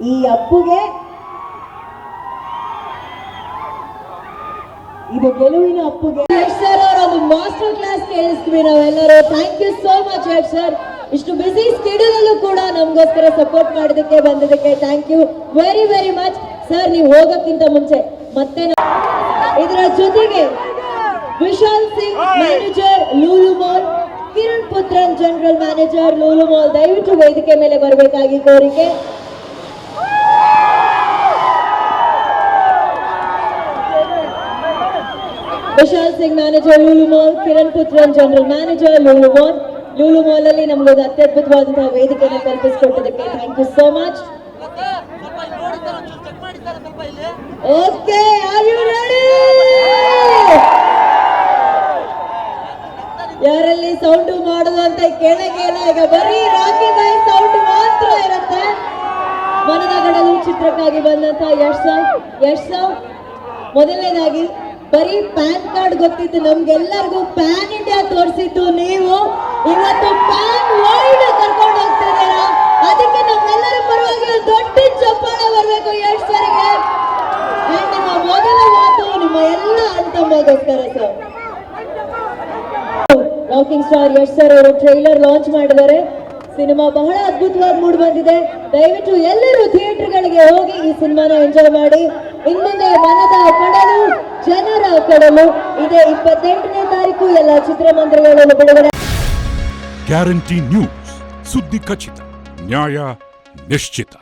ಈ ಅಪ್ಪುಗೆ ಇದು ಗೆಲುವಿನ ಅಪ್ಪುಗೆ. ಸರ್ ಅವರ ಒಂದು ಮಾಸ್ಟರ್ ಕ್ಲಾಸ್ ಕೇಳಿಸ್ತೀವಿ ನಾವೆಲ್ಲರೂ. Thank you so much Yash sir ಇಷ್ಟು ಬಿಸಿ ಸ್ಕೆಡ್ಯೂಲ್ಅಲ್ಲೂ ಕೂಡ ನಮಗೋಸ್ಕರ ಸಪೋರ್ಟ್ ಮಾಡಿದಕ್ಕೆ ಬಂದಿದ್ದಕ್ಕೆ thank you very very much sir ನೀವು ಹೋಗೋಕ್ಕಿಂತ ಮುಂಚೆ ಮತ್ತೆ ಇದರ ಜೊತೆಗೆ Vishal Singh manager Lulu mall Kiran Puthran general manager Lulu mall ದಯವಿಟ್ಟು ವೇದಿಕೆ ಮೇಲೆ ಬರಬೇಕಾಗಿ ಕೋರಿಕೆ. Vishal Singh manager Lulu mall Kiran Puthran general manager Lulu mall Lulu mall ಅಲ್ಲಿ ಅತ್ಯದ್ಭುತವಾದಂತಹ ವೇದಿಕೆಯನ್ನು ಕಲ್ಪಿಸಿಕೊಟ್ಟದಕ್ಕೆ thank you so much okay are you ready ಯಾರಲ್ಲಿ sound ಮಾಡೋದು ಅಂತ ಕೇಳಕ್ಕೆ ಇಲ್ಲ, ಈಗ ಬರೀ ರಾಕಿ ಬೈ ಸೌಂಡ್ ಮಾತ್ರ ಇರುತ್ತೆ. ಮನದ ಗಡಲು ಚಿತ್ರಕ್ಕಾಗಿ ಬಂದಂತ ಯಶ್ ಸಾವ್ ಯಶ್ ಸಾವ್ ಮೊದಲನೇದಾಗಿ ಬರೀ ಪ್ಯಾನ್ ಕಾರ್ಡ್ ಗೊತ್ತಿತ್ತು, ನಮ್ಗೆಲ್ಲರಿಗೂ ಪ್ಯಾನ್ ಇಂಡಿಯಾ ತೋರಿಸಿದ್ದು ನೀವು ಇವತ್ತು ಪ್ಯಾನ್ ವರ್ಲ್ಡ್ ಕರ್ಕೊಂಡು ಹೋಗ್ತಿದ್ದೀರಾ? ಅದಕ್ಕೆ ನಮ್ಮೆಲ್ಲರ ಪರವಾಗಿ ದೊಡ್ಡ ಚಪ್ಪಾಳೆ ಬರಬೇಕು ಎಷ್ಟು ಸರಿಗೆ ನಿಮ್ಮ ಮೊದಲ ಮಾತು ನಿಮ್ಮ ಎಲ್ಲ ಅಂತಮ್ಮಗೋಸ್ಕರ sir rocking star Yash sir ಅವರು ಟ್ರೈಲರ್ ಲಾಂಚ್ ಮಾಡಿದ್ದಾರೆ. ಸಿನಿಮಾ ಬಹಳ ಅದ್ಭುತವಾಗಿ ಮೂಡ್ ಬಂದಿದೆ. ದಯವಿಟ್ಟು ಎಲ್ಲರೂ ಥಿಯೇಟರ್ಗಳಿಗೆ ಹೋಗಿ ಈ ಸಿನಿಮಾನ ಎಂಜಾಯ್ ಮಾಡಿ. ಇನ್ಮುಂದೆ ಮನದ ಕಡಲು, ಜನರ ಕಡಲು. ಇದೇ ಇಪ್ಪತ್ತೆಂಟನೇ ತಾರೀಕು, ಎಲ್ಲ ಚಿತ್ರಮಂದಿರಗಳಲ್ಲಿ ಬಿಡುಗಡೆ. Guarantee news. ಸುದ್ದಿ ಖಚಿತ, ನ್ಯಾಯ ನಿಶ್ಚಿತ.